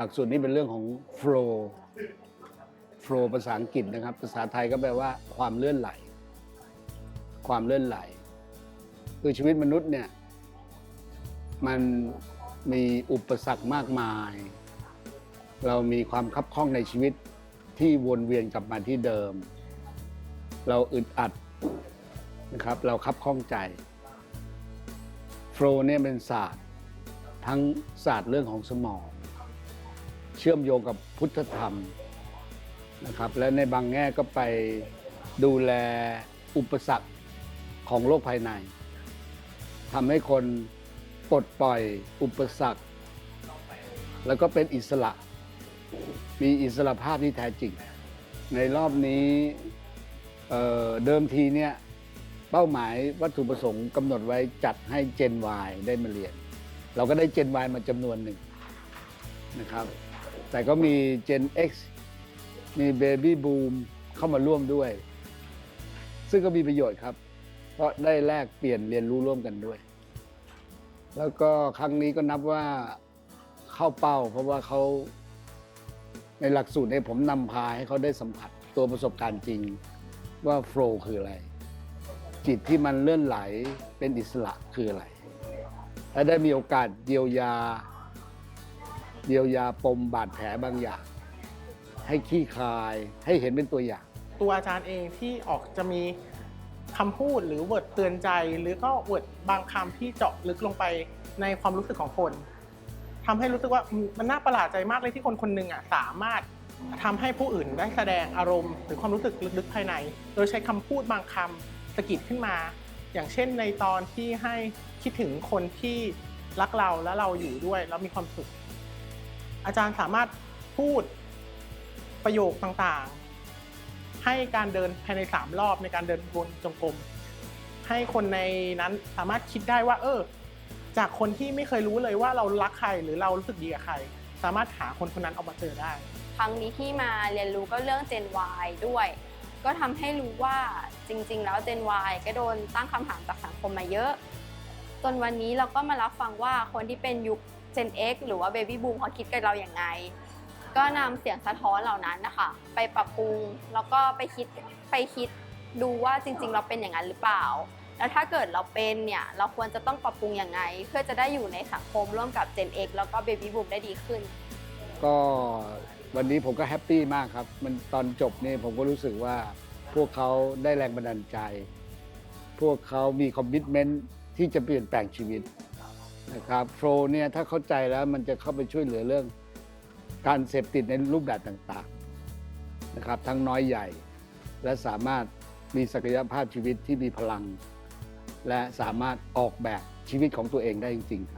หลักสูตรนี้เป็นเรื่องของ flow flow ภาษาอังกฤษนะครับ ภาษาไทยก็แปลว่าความเลื่อนไหล ความเลื่อนไหล คือชีวิตมนุษย์เนี่ย มันมีอุปสรรคมากมาย เรามีความคับข้องในชีวิตที่วนเวียนกลับมาที่เดิม เราอึดอัดนะครับ เราคับข้องใจโฟลเนี่ยเป็นศาสตร์ ทั้งศาสตร์เรื่องของสมอง เชื่อมโยงกับพุทธธรรมนะครับ และในบางแง่ก็ไปดูแลอุปสรรคของโลกภายในทำให้คนปลดปล่อยอุปสรรค แล้วก็เป็นอิสระ มีอิสระภาพที่แท้จริง ในรอบนี้เเดิมทีเนี่ยเป้าหมายวัตถุประสงค์กำหนดไว้จัดให้ Gen Y ได้มาเรียน เราก็ได้ Gen Y มาจำนวนหนึ่งนะครับ แต่ก็มี Gen X มี Baby Boom เข้ามาร่วมด้วย ซึ่งก็มีประโยชน์ครับ เพราะได้แลกเปลี่ยนเรียนรู้ร่วมกันด้วย แล้วก็ครั้งนี้ก็นับว่าเข้าเป้า เพราะว่าเขาในหลักสูตรเนี่ยผมนำพาให้เขาได้สัมผัสตัวประสบการณ์จริงว่าโฟล์คืออะไร จิตที่มันเลื่อนไหลเป็นอิสระคืออะไรและได้มีโอกาสเยียวยา เยียวยาปมบาดแผลบางอย่าง ให้ขี้คายให้เห็นเป็นตัวอย่าง ตัวอาจารย์เองที่ออกจะมีคำพูดหรือเวิร์ดเตือนใจ หรือก็เวิร์ดบางคำที่เจาะลึกลงไปในความรู้สึกของคนทำให้รู้สึกว่ามมันน่าประหลาดใจมากเลยที่คนคนหนึ่งอะสามารถทำให้ผู้อื่นได้แสดงอารมณ์ หรือความรู้สึกลึกๆภายใน โดยใช้คำพูดบางคำสะกิดขึ้นมา อย่างเช่นในตอนที่ให้คิดถึงคนที่รักเราและเราอยู่ด้วยแล้วมีความสุข อาจารย์สามารถพูดประโยคต่างๆ ให้การเดินภายในสามรอบในการเดินวนจงกรมให้คนในนั้นสามารถคิดได้ว่า เออ จากคนที่ไม่เคยรู้เลยว่าเรารักใครหรือเรารู้สึกดีกับใคร สามารถหาคนคนนั้นออกมาเจอได้ ครั้งนี้ที่มาเรียนรู้ก็เรื่อง Gen Y ด้วย ก็ทำให้รู้ว่าจริง ๆ แล้ว Gen Y ก็โดนตั้งคำถามจากสังคมมาเยอะ จนวันนี้เราก็มารับฟังว่าคนที่เป็นยุค Gen X หรือว่า Baby Boom เขาคิดกับเราอย่างไง ก็นำเสียงสะท้อนเหล่านั้นนะคะ ไปปรับปรุงแล้วก็ไปคิดไปคิดดูว่าจริง ๆ เราเป็นอย่างนั้นหรือเปล่า แล้วถ้าเกิดเราเป็นเนี่ยเราควรจะต้องปรับปรุงอย่างไง เพื่อจะได้อยู่ในสังคมร่วมกับ Gen X แล้วก็ Baby Boom ได้ดีขึ้น ก็วันนี้ผมก็แฮปปี้มากครับ มันตอนจบนี่ผมก็รู้สึกว่าพวกเขาได้แรงบันดาลใจ พวกเขามีคอมมิชเมนต์ที่จะเปลี่ยนแปลงชีวิต นะครับโฟลเนี่ยถ้าเข้าใจแล้วมันจะเข้าไปช่วยเหลือเรื่อง การเสพติดในรูปแบบต่างๆนะครับทั้งน้อยใหญ่ และสามารถมีศักยภาพชีวิตที่มีพลัง และสามารถออกแบบชีวิตของตัวเองได้จริง ๆ ครับ